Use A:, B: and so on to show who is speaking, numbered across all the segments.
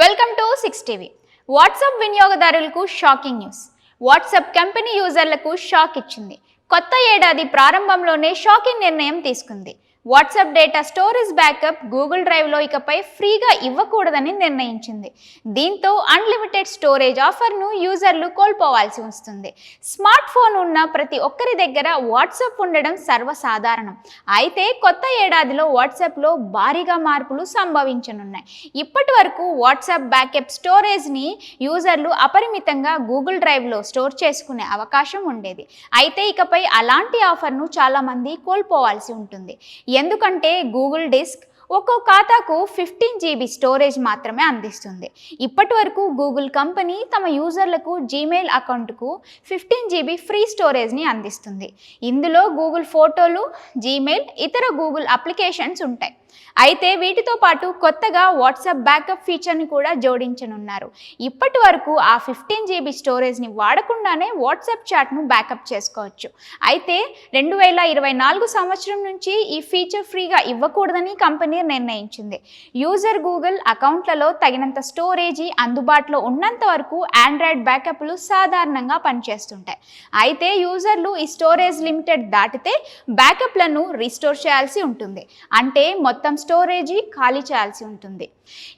A: Welcome to six TV WhatsApp వినియోగదారులకు shocking news WhatsApp company యూజర్లకు shock ఇచ్చింది. కొత్త ఏడాది ప్రారంభంలోనే షాకింగ్ నిర్ణయం తీసుకుంది. WhatsApp data storage backup Google డ్రైవ్లో ఇకపై ఫ్రీగా ఇవ్వకూడదని నిర్ణయించింది. దీంతో అన్లిమిటెడ్ స్టోరేజ్ ఆఫర్ను యూజర్లు కోల్పోవాల్సి వస్తుంది. స్మార్ట్ ఫోన్ ఉన్న ప్రతి ఒక్కరి దగ్గర వాట్సాప్ ఉండడం సర్వసాధారణం. అయితే కొత్త ఏడాదిలో వాట్సాప్లో భారీగా మార్పులు సంభవించనున్నాయి. ఇప్పటి వరకు వాట్సాప్ బ్యాకప్ స్టోరేజ్ని యూజర్లు అపరిమితంగా గూగుల్ డ్రైవ్లో స్టోర్ చేసుకునే అవకాశం ఉండేది. అయితే ఇకపై అలాంటి ఆఫర్ను చాలామంది కోల్పోవాల్సి ఉంటుంది. ఎందుకంటే గూగుల్ డిస్క్ ఒక్కో ఖాతాకు ఫిఫ్టీన్ జీబీ స్టోరేజ్ మాత్రమే అందిస్తుంది. ఇప్పటి వరకు గూగుల్ కంపెనీ తమ యూజర్లకు జీమెయిల్ అకౌంట్కు ఫిఫ్టీన్ జీబీ ఫ్రీ స్టోరేజ్ని అందిస్తుంది. ఇందులో గూగుల్ ఫోటోలు జీమెయిల్ ఇతర గూగుల్ అప్లికేషన్స్ ఉంటాయి. అయితే వీటితో పాటు కొత్తగా వాట్సాప్ బ్యాకప్ ఫీచర్ని కూడా జోడించనున్నారు. ఇప్పటి వరకు ఆ ఫిఫ్టీన్ జీబీ స్టోరేజ్ని వాడకుండానే వాట్సాప్ చాట్ను బ్యాకప్ చేసుకోవచ్చు. అయితే రెండు వేల ఇరవై నాలుగు సంవత్సరం నుంచి ఈ ఫీచర్ ఫ్రీగా ఇవ్వకూడదని కంపెనీ నిర్ణయించింది. యూజర్ గూగుల్ అకౌంట్లలో తగినంత స్టోరేజీ అందుబాటులో ఉన్నంత వరకు ఆండ్రాయిడ్ బ్యాకప్లు సాధారణంగా పనిచేస్తుంటాయి. అయితే యూజర్లు ఈ స్టోరేజ్ లిమిటెడ్ దాటితే బ్యాకప్లను రీస్టోర్ చేయాల్సి ఉంటుంది. అంటే మొత్తం స్టోరేజీ ఖాళీ చేయాల్సి ఉంటుంది.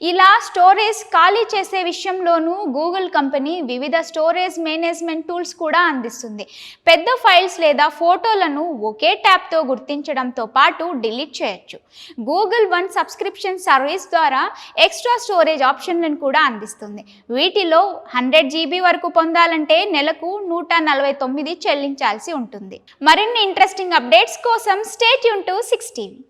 A: ఇలా స్టోరేజ్ ఖాళీ చేసే విషయంలోనూ గూగుల్ కంపెనీ వివిధ స్టోరేజ్ మేనేజ్మెంట్ టూల్స్ కూడా అందిస్తుంది. పెద్ద ఫైల్స్ లేదా ఫోటోలను ఒకే ట్యాప్తో గుర్తించడంతో పాటు డిలీట్ చేయొచ్చు. గూగుల్ వన్ సబ్స్క్రిప్షన్ సర్వీస్ ద్వారా ఎక్స్ట్రా స్టోరేజ్ ఆప్షన్లను కూడా అందిస్తుంది. వీటిలో హండ్రెడ్ జీబీ వరకు పొందాలంటే నెలకు నూట నలభై తొమ్మిది చెల్లించాల్సి ఉంటుంది. మరిన్ని ఇంట్రెస్టింగ్ అప్డేట్స్ కోసం స్టేట్ యూన్ టు సిక్స్ టీవీ